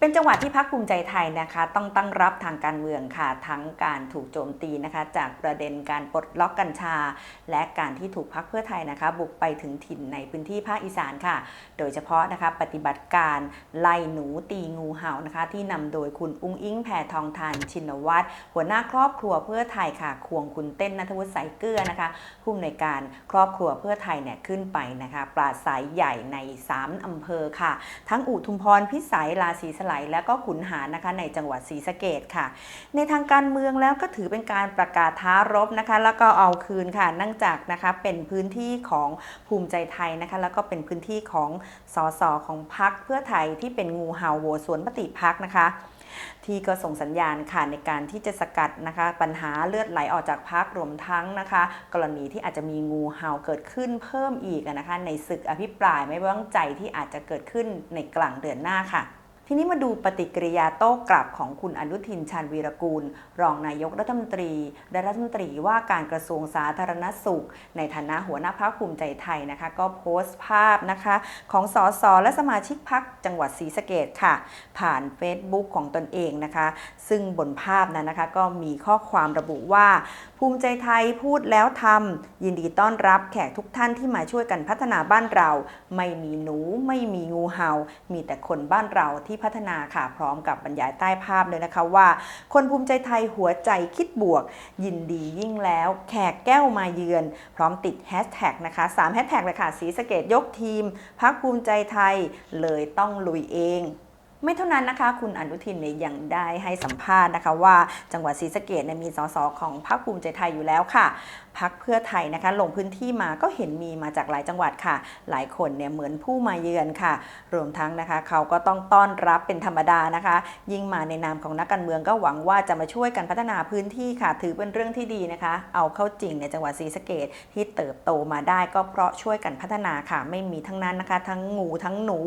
เป็นจังหวะที่พักภูมิใจไทยนะคะ ต้องตั้งรับทางการเมืองค่ะ ทั้งการถูกโจมตีนะคะ จากประเด็นการปลดล็อกกัญชา และการที่ถูกพักเพื่อไทยนะคะ บุกไปถึงถิ่นในพื้นที่ภาคอีสานค่ะ โดยเฉพาะนะคะปฏิบัติการไล่หนูตีงูเห่านะคะ ที่นำโดยคุณอุ้งอิงแผ่ทองทานชินวัตรหัวหน้าครอบครัวเพื่อไทยค่ะ ควงคุณเต้นนัทวุฒิสายเกลือนะคะผู้อำนวยการครอบครัวเพื่อไทยเนี่ยขึ้นไปนะคะปราศัยใหญ่ใน 3อำเภอค่ะ ทั้งอุทุมพรพิสัยราศีสลยและก็ขุนหารนะคะในจังหวัดศรีสะเกดค่ะ ในทางการเมืองแล้วก็ถือเป็นการประกาศท้ารบนะคะ แล้วก็เอาคืนค่ะเนื่องจากนะคะเป็นพื้นที่ของภูมิใจไทยนะคะแล้วก็เป็นพื้นที่ของสสของพรรคเพื่อไทยที่เป็นงูเห่าโหวสวนปฏิพักษ์นะคะที่ก็ส่งสัญญาณค่ะในการที่จะสกัดนะคะ ปัญหาเลือดไหลออกจากพักรวมทั้งนะคะ กรณีที่อาจจะมีงูเห่าเกิดขึ้นเพิ่มอีกนะคะ ในศึกอภิปรายไม่ไว้วางใจที่อาจจะเกิดขึ้นในกลางเดือนหน้าค่ะ ทีนี้มาดูปฏิกิริยาโต้กลับของคุณอนุทินชาญวีรกูล รองนายกรัฐมนตรีและรัฐมนตรีว่าการกระทรวงสาธารณสุข ในฐานะหัวหน้าพักภูมิใจไทยนะคะ ก็โพสต์ภาพนะคะ ของสสและสมาชิกพักจังหวัดศรีสะเกดค่ะ ผ่าน Facebook ของตนเองนะคะ ซึ่งบนภาพนั้นนะคะ ก็มีข้อความระบุว่า ภูมิใจไทยพูดแล้วทำยินดีต้อนรับแขกทุกท่านที่มาช่วยกันพัฒนาบ้านเรา ไม่มีหนูไม่มีงูเห่า มีแต่คนบ้านเราที่พัฒนาค่ะ พร้อมกับบรรยายใต้ภาพเลยนะคะว่า คนภูมิใจไทยหัวใจคิดบวก ยินดียิ่งแล้ว แขกแก้วมาเยือน พร้อมติดแฮชแท็กนะคะ3แฮชแท็กเลยค่ะสีสะเกตยกทีมพักภูมิใจไทยเลยต้องลุยเองไม่เท่านั้นนะคะ คุณอนุทินเนี่ยยังได้ให้สัมภาษณ์นะคะว่าจังหวัดศรีสะเกดเนี่ยมีสสของพรรคภูมิใจไทยอยู่แล้วค่ะ พักเพื่อไทยนะคะ ลงพื้นที่มาก็เห็นมีมาจากหลายจังหวัดค่ะ หลายคนเนี่ยเหมือนผู้มาเยือนค่ะ รวมทั้งนะคะเขาก็ต้องต้อนรับเป็นธรรมดานะคะ ยิ่งมาในนามของนักการเมืองก็หวังว่าจะมาช่วยกันพัฒนาพื้นที่ค่ะ ถือเป็นเรื่องที่ดีนะคะ เอาเข้าจริงในจังหวัดศรีสะเกดที่เติบโตมาได้ก็เพราะช่วยกันพัฒนาค่ะ ไม่มีทั้งนั้นนะคะ ทั้งงูทั้งหนู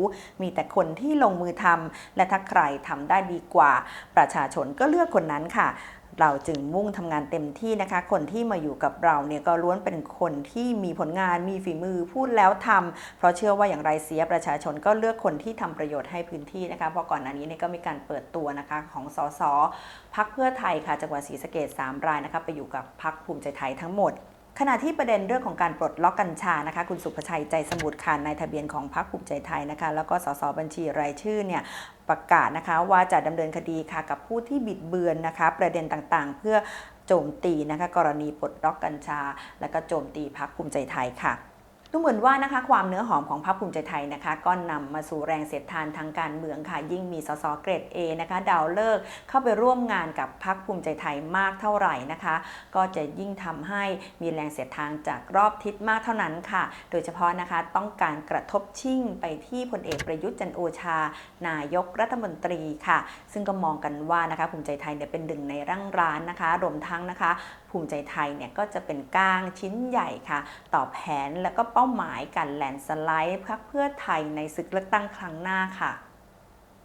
มีแต่คนที่ลงมือทำและถ้าใครทำได้ดีกว่า ประชาชนก็เลือกคนนั้นค่ะ เราจึงมุ่งทำงานเต็มที่นะคะ คนที่มาอยู่กับเราเนี่ยก็ล้วนเป็นคนที่มีผลงานมีฝีมือพูดแล้วทำเพราะเชื่อว่าอย่างไรเสียประชาชนก็เลือกคนที่ทำประโยชน์ให้พื้นที่นะคะเพราะก่อนหน้านี้เนี่ยก็มีการเปิดตัวนะคะของสสพักเพื่อไทยค่ะจังหวัดศรีสะเกด3รายนะคะไปอยู่กับพักภูมิใจไทยทั้งหมด ขณะที่ประเด็นเรื่องของการปลดล็อกกัญชานะคะคุณสุภชัยใจสมุทรค่ะในทะเบียนของพรรคภูมิใจไทยนะคะแล้วก็สสบัญชีรายชื่อเนี่ยประกาศนะคะว่าจะดำเนินคดีค่ะกับผู้ที่บิดเบือนนะคะประเด็นต่างๆ เพื่อโจมตีนะคะกรณีปลดล็อกกัญชา และก็โจมตีพรรคภูมิใจไทยค่ะ ดูเหมือนว่านะคะความเนื้อหอมของพรรคภูมิใจไทยนะคะก็นำมาสู่แรงเสียดทานทางการเมืองค่ะ ยิ่งมีสสเกรด A นะคะดาวเลิกเข้าไปร่วมงานกับพรรคภูมิใจไทยมากเท่าไหร่นะคะ ก็จะยิ่งทำให้มีแรงเสียดทานจากรอบทิศมากเท่านั้นค่ะ โดยเฉพาะนะคะต้องการกระทบชิ่งไปที่พลเอกประยุทธ์จันโอชา นายกรัฐมนตรีค่ะ ซึ่งก็มองกันว่านะคะภูมิใจไทยเนี่ยเป็นหนึ่งในร่างร้านนะคะรวมทั้งนะคะ ภูมิใจไทยเนี่ยก็จะเป็นก้างชิ้นใหญ่ค่ะ ต่อแผนและก็เป้าหมายการแลนสไลด์พรรคเพื่อไทยในศึกเลือกตั้งครั้งหน้าค่ะ